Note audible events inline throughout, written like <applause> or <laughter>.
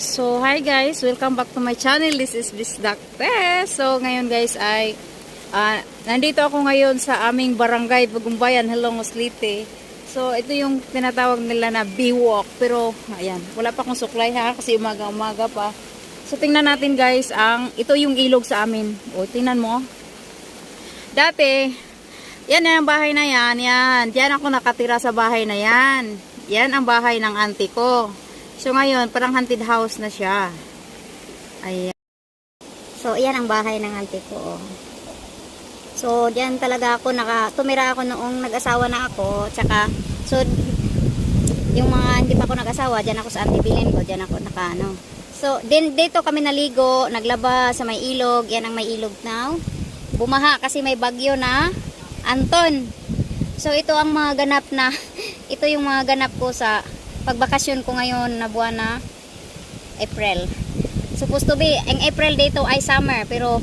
So, hi guys! Welcome back to my channel. This is Bisdakte. So, ngayon guys ay ah, nandito ako ngayon sa aming barangay Bagumbayan, Hello Muslite. So, ito yung tinatawag nila na B-Walk. Pero, ayan, wala pa akong suklay ha kasi umaga-umaga pa. So, tingnan natin guys ang, ito yung ilog sa amin. O, tingnan mo. Dati, yan ang bahay na yan, yan. Diyan ako nakatira sa bahay na yan. Yan ang bahay ng auntie ko. So ngayon, parang haunted house na siya. Ayan. So, iyan ang bahay ng auntie ko. oh. So, diyan talaga ako naka tumira ako noong nag-asawa na ako, tsaka so yung mga hindi pa ako nag-asawa, diyan ako sa auntie bilin ko, diyan ako naka ano. So, din dito kami naligo, naglaba sa may ilog, yan ang may ilog now. Bumaha kasi may bagyo na Anton. So, ito ang mga ganap na <laughs> ito yung mga ganap ko sa pagbakasyon ko ngayon na buwan na April. Supposed to be ang April dito ay summer pero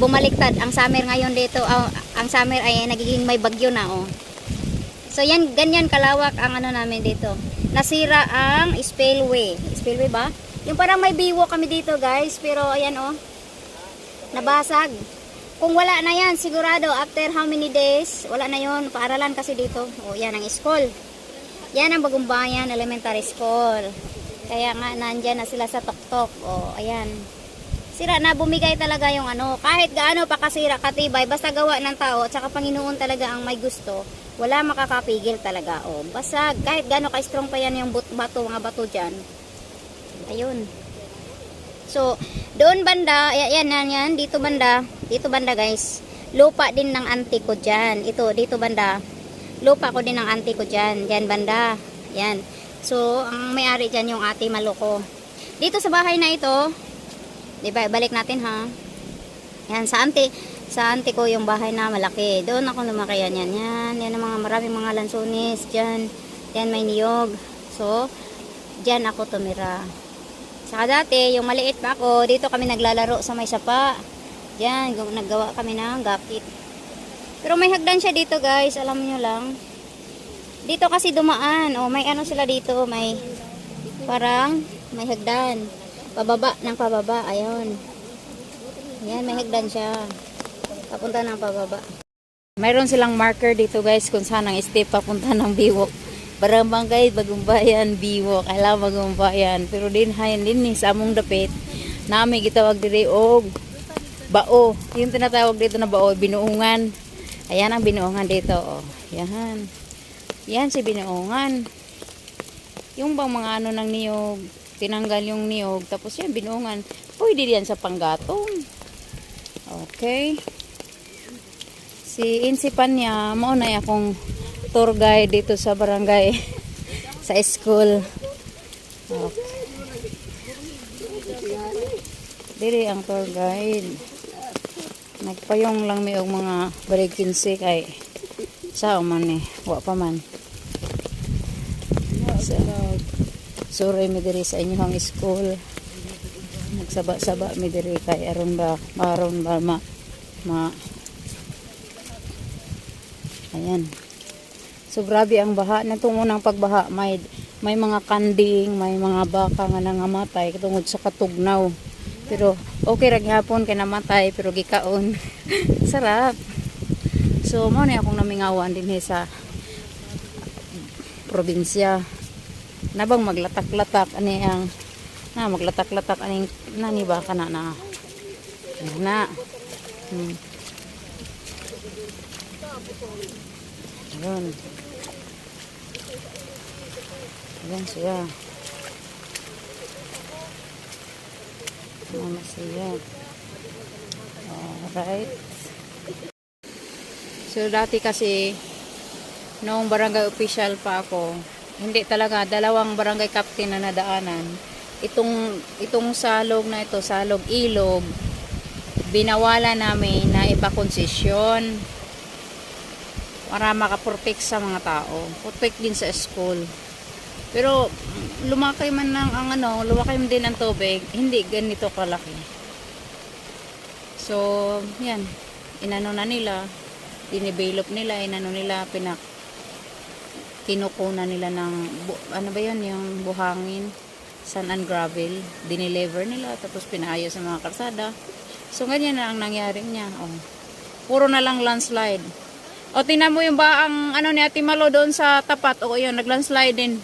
bumaliktad. Ang summer ngayon dito ah, ang summer ay nagiging may bagyo na oh. So yan ganyan kalawak ang ano namin dito. Nasira ang spillway. Spillway ba? Yung parang may biwo kami dito guys pero ayan oh. Nabasag. Kung wala na yan sigurado after how many days wala na yon paaralan kasi dito. Oh yan ang school yan ang Bagumbayan Elementary School. Kaya nga nandyan na sila sa tuktok. O, ayan. Sira na bumigay talaga yung ano. Kahit gaano pa kasira, katibay, basta gawa ng tao at saka Panginoon talaga ang may gusto. Wala makakapigil talaga. O, basta kahit gaano ka-strong pa yan yung bato, mga bato dyan. Ayun. So, doon banda, ya- yan, yan, dito banda, dito banda guys, lupa din ng auntie ko dyan. Ito, dito banda, lupa ko din ng auntie ko dyan. Dyan banda. Yan. So, ang may-ari dyan yung ate Maloko. Dito sa bahay na ito, di ba, balik natin ha. Yan, sa auntie, sa auntie ko yung bahay na malaki. Doon ako lumaki yan. Yan, yan. Yan ang mga maraming mga lansones dyan. Yan may niyog. So, dyan ako tumira. Saka dati, yung maliit pa ako, dito kami naglalaro sa may sapa. Diyan, gu- naggawa kami ng gapit. Pero may hagdan siya dito guys, alam nyo lang. Dito kasi dumaan, oh, may ano sila dito, may parang may hagdan. Pababa ng pababa, ayun. Yan, may hagdan siya. Papunta ng pababa. Mayroon silang marker dito guys kung saan ang step papunta ng biwok. Barambangay, Bagumbayan, biwok. Alam Bagumbayan. Pero din hayan din ni sa among dapit. Nami gitawag diri og bao. Yung tinatawag dito na bao, binuungan. Ayan ang binuungan dito. Oh. Yan. Yan si binuungan. Yung bang mga ano ng niyog, tinanggal yung niyog, tapos yan binuungan. Pwede yan sa panggatong. Okay. Si Insipan niya, mao na akong tour guide dito sa barangay, <laughs> sa school. Okay. Diri ang tour guide. Nagpayong lang may og mga barikinsi kay sao man eh, wa pa man. So, sorry mi diri sa inyong school. Nagsaba-saba mi diri kay aron ba maron ba ma, ma Ayan. So grabe ang baha. Natong unang pagbaha, may may mga kanding, may mga baka nga nangamatay tungod sa katugnaw. Pero okay ra gihapon kay namatay pero gikaon. <laughs> Sarap. So mo na akong namingawan din sa probinsya. Nabang maglatak-latak ani ang na maglatak-latak aning nani ba kana na. Na. Hmm. Ayan. Ayan siya. Mama siya. Alright. So, dati kasi, noong barangay official pa ako, hindi talaga, dalawang barangay captain na nadaanan. Itong, itong salog na ito, salog ilog, binawala namin na ipakonsesyon para makaprotect sa mga tao. Protect din sa school. Pero lumaki man lang ang ano, lumaki man din ang tubig, hindi ganito kalaki. So, yan. Inano na nila, dinevelop nila, inano nila, pinak kinukunan nila ng ano ba yun, yung buhangin sand and gravel. Dineliver nila, tapos pinaayos sa mga karsada. So, ganyan na ang nangyari niya. Oh. Puro na lang landslide. O, tingnan mo yung ba ang ano ni Ate Malo doon sa tapat. O, yun, naglandslide din.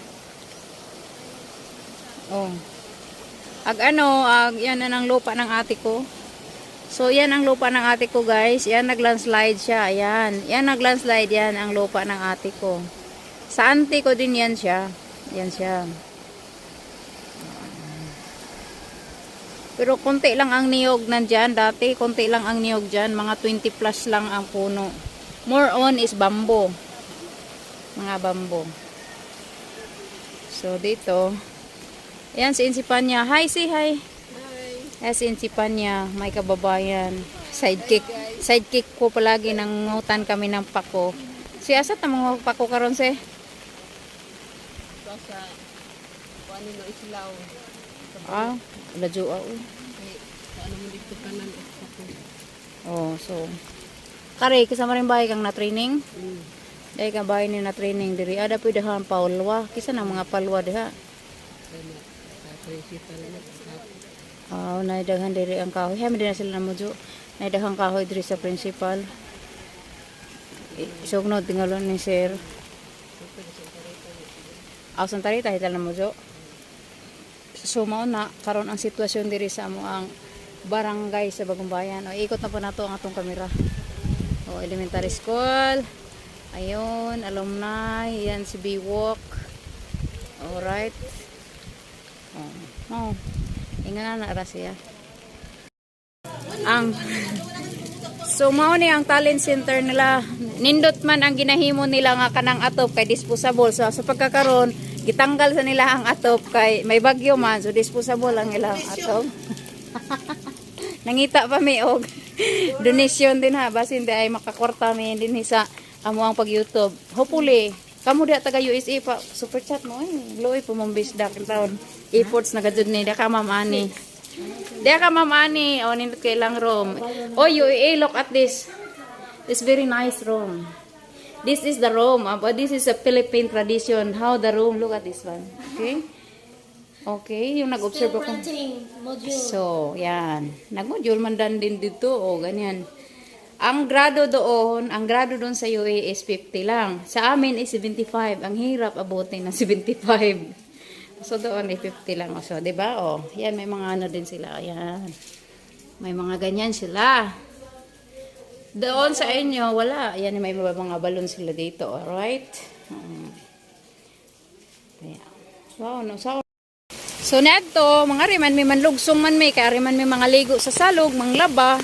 Oh. Ag ano, ag yan na ng lupa ng ate ko. So, yan ang lupa ng ate ko, guys. Yan, naglandslide siya. Ayan. Yan, naglandslide yan ang lupa ng ate ko. Sa auntie ko din yan siya. Yan siya. Pero konti lang ang niyog nandyan. Dati, konti lang ang niyog dyan. Mga 20 plus lang ang puno. More on is bamboo. Mga bamboo. So, dito. Ayan, si Insipanya. Hi, say hi. Hi. si Insipanya. May kababayan. Sidekick. Sidekick ko palagi. Nangutan kami ng pako. Si Asat na mga pako karon si? Ito sa kuan no islaw. Ah, ladyo ah. oh. Ano mo dito kanan ako. Oh, so. Kare, kasama rin bahay kang na-training? Mm. Dahil ka bahay ni na-training diri. Ada pwede ha ang paulwa. Kisa na mga palwa diha. Kay sa Ah, naidaghan diri ang kahoy. Hay din na sila na modyo. Naidaghan kahoy diri sa principal. Sugnod tingalon ni sir. Aw san tari tayo na modyo. So mao na karon ang sitwasyon diri sa amo ang barangay sa Bagong Bayan. O ikot na po nato ang atong kamera. O elementary school. Ayun, alumni, yan si Biwok. Alright. Oh, oh. Inga na na siya. Ang So mao ni ang talent center nila. Nindot man ang ginahimo nila nga kanang atop kay disposable. So sa pagkakaroon gitanggal sa nila ang atop kay may bagyo man so disposable ang ilang atop. <laughs> Nangita pa mi og donation din ha basin di ay makakwarta mi din sa amo ang pag YouTube. Hopefully kamo diha taga USA pa super chat mo eh. Loy bisdak in taon. Efforts na gadud ni da ka ma'am ani. Diya ka ma'am ani. O nindot kay lang room. Oh UAA look at this. This very nice room. This is the room. Uh, but this is a Philippine tradition. How the room. Look at this one. Okay? Okay, yung nag-observe ako. So, yan. Nag-module man din dito. O, ganyan. Ang grado doon, ang grado doon sa UA is 50 lang. Sa amin is 75. Ang hirap abutin ng 75. So, doon ay 50 lang. So, di ba? O, yan, may mga ano din sila. Yan. May mga ganyan sila. Doon sa inyo, wala. Yan, may mga balon sila dito. Alright? Kaya. Wow, no. So, So neto, mga riman may manlugsong man may kaya riman may mga ligo sa salog, manglaba.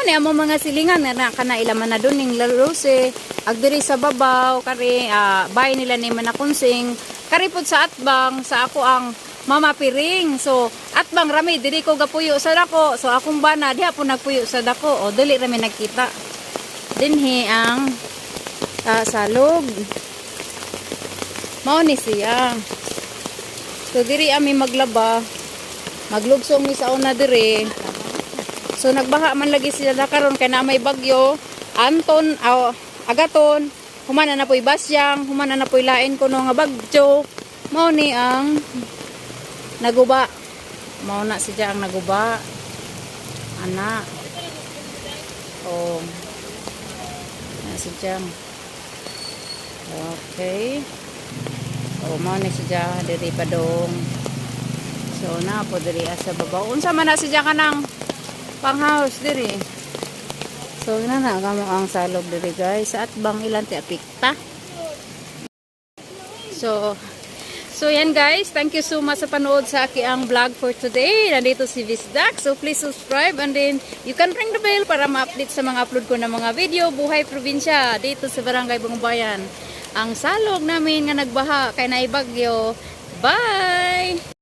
Mo mga silingan na kana ilaman na doon ning larose, agdiri sa babaw kari ah, bay nila ni manakonsing karipod sa atbang sa ako ang mama piring. So atbang rami diri ko gapuyo sa dako. So akong bana diha po nagpuyo sa dako. O dili rami nagkita. Dinhi ang ah, salog. Mao ni siya. So diri ami maglaba. Maglugsong mi sa una diri. So nagbaha man lagi sila na karon kay na may bagyo. Anton aw agaton humana na po'y basyang, humana na po'y lain ko nga bagyo. Mao ni ang naguba. Mao na siya ang naguba. Ana. Oh. Na siya. Okay. O, mo ni siya diri pa dong. So, na po diri sa babaw. Unsa man na siya ka ng pang-house diri. So, na na kamo ang salog diri guys. At bang ilan ti apikta. So, So yan guys, thank you so much sa panood sa aki ang vlog for today. Nandito si Visdak. So please subscribe and then you can ring the bell para ma-update sa mga upload ko na mga video. Buhay probinsya dito sa Barangay Bungbayan. Ang salog namin nga nagbaha kay naibagyo. Bye!